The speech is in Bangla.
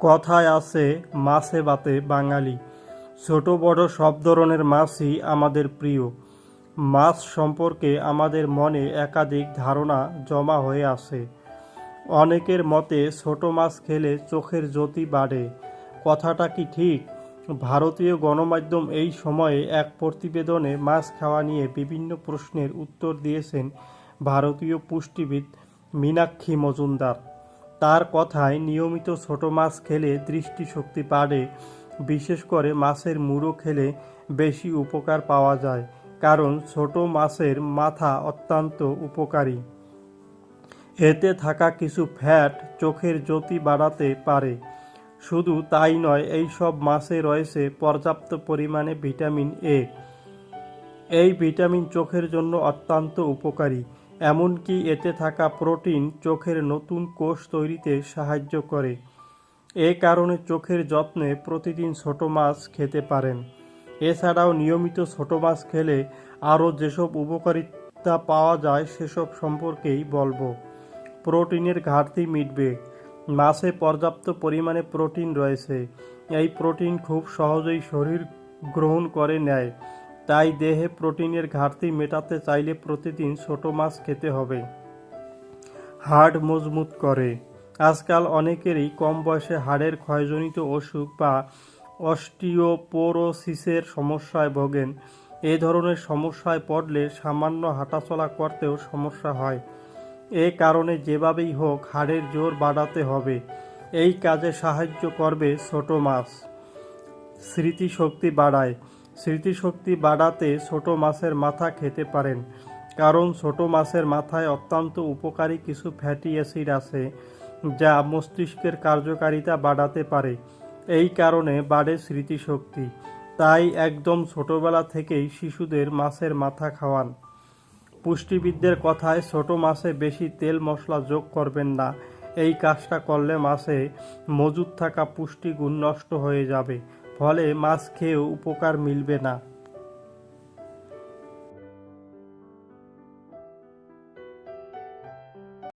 কথায় আছে, মাছে বাতে বাঙালি। ছোট বড় সব ধরনের মাছই আমাদের প্রিয়। মাছ সম্পর্কে আমাদের মনে একাধিক ধারণা জমা হয়ে আছে। অনেকের মতে ছোট মাছ খেলে চোখের জ্যোতি বাড়ে। কথাটা কি ঠিক? ভারতীয় গণমাধ্যম এই সময়ে এক প্রতিবেদনে মাছ খাওয়া নিয়ে বিভিন্ন প্রশ্নের উত্তর দিয়েছেন ভারতীয় পুষ্টিবিদ মীনাক্ষী মজুমদার। তার কথায় নিয়মিত ছোট মাছ খেলে দৃষ্টিশক্তি বাড়ে। বিশেষ করে মাছের মুড়ো খেলে বেশি উপকার পাওয়া যায়, কারণ ছোট মাছের মাথা অত্যন্ত উপকারী। এতে থাকা কিছু ফ্যাট চোখের জ্যোতি বাড়াতে পারে। শুধু তাই নয় এই সব মাছে রয়েছে পর্যাপ্ত পরিমাণে ভিটামিন এ এই ভিটামিন চোখের জন্য অত্যন্ত উপকারী। এমনকি এতে থাকা প্রোটিন চোখের নতুন কোষ তৈরিতে সাহায্য করে। এ কারণে চোখের যত্নে প্রতিদিন ছোট মাছ খেতে পারেন। এছাড়াও নিয়মিত ছোট মাছ খেলে আরও যেসব উপকারিতা পাওয়া যায় সেসব সম্পর্কেই বলব। প্রোটিনের ঘাটতি মিটবে। মাছে পর্যাপ্ত পরিমাণে প্রোটিন রয়েছে। এই প্রোটিন খুব সহজেই শরীর গ্রহণ করে নেয়। তাই দেহে প্রোটিনের ঘাটতি মেটাতে চাইলে প্রতিদিন ছোট মাছ খেতে হবে। হাড় মজবুত করে। আজকাল অনেকেরই কম বয়সে হাড়ের ক্ষয়জনিত অসুখ বা অস্টিওপোরোসিসের সমস্যায় ভোগেন। এ ধরনের সমস্যায় পড়লে সামান্য হাঁটাচলা করতেও সমস্যা হয়। এ কারণে যেভাবেই হোক হাড়ের জোর বাড়াতে হবে। এই কাজে সাহায্য করবে ছোট মাছ। স্মৃতিশক্তি বাড়ায়। স্মৃতিশক্তি বাড়াতে ছোট মাছের মাথা খেতে পারেন, কারণ ছোট মাছের মাথায় অত্যন্ত উপকারী কিছু ফ্যাটি অ্যাসিড আছে যা মস্তিষ্কের কার্যকারিতা বাড়াতে পারে। এই কারণে বাড়ে স্মৃতিশক্তি। তাই একদম ছোটবেলা থেকেই শিশুদের মাছের মাথা খাওয়ান। পুষ্টিবিদদের কথায়, ছোট মাছে বেশি তেল মশলা যোগ করবেন না। এই কাজটা করলে মাছে মজুদ থাকা পুষ্টিগুণ নষ্ট হয়ে যাবে। ফলে মাছ খেয়েও উপকার মিলবে না।